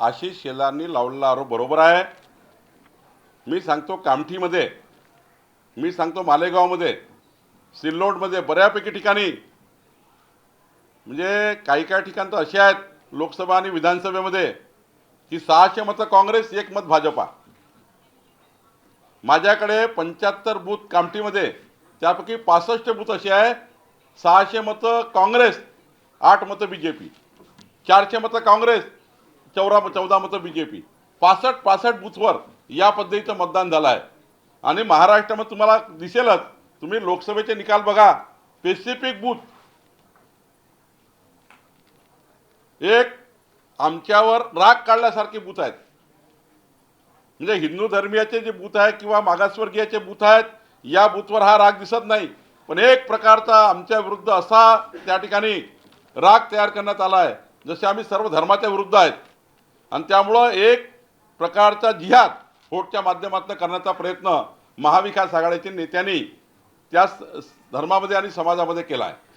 आशिष शेलारनी लावलेला आरोप बरोबर आहे. मी सांगतो कामठीमध्ये मी सांगतो मालेगावमध्ये सिल्लोडमध्ये बऱ्यापैकी ठिकाणी म्हणजे काही काही ठिकाण तर असे आहेत लोकसभा आणि विधानसभेमध्ये की सहाशे मतं काँग्रेस एक मत भाजपा. माझ्याकडे पंच्याहत्तर बूथ कामठीमध्ये त्यापैकी पासष्ट बूथ असे आहे सहाशे मतं काँग्रेस आठ मतं बी जे पी चारशे मतं काँग्रेस चौरा चौदा मतं बी जे पी पासष्ट पासष्ट बूथवर या पद्धतीचं मतदान झालं आहे आणि महाराष्ट्रामध्ये तुम्हाला दिसेलच तुम्ही लोकसभेचे निकाल बघा. स्पेसिफिक बूथ एक आमच्यावर राग काढल्यासारखे बूथ आहेत. म्हणजे हिंदू धर्मीयाचे जे बूथ आहेत किंवा मागासवर्गीयाचे बूथ आहेत या बूथवर हा राग दिसत नाही. पण एक प्रकारचा आमच्या विरुद्ध असा त्या ठिकाणी राग तयार करण्यात आला आहे जसे आम्ही सर्व धर्माच्या विरुद्ध आहेत. आणि त्यामुळं एक प्रकारचा जिहाद होटच्या माध्यमातून करण्याचा प्रयत्न महाविकास आघाडीच्या नेत्यांनी त्या धर्मामध्ये आणि समाजामध्ये केला आहे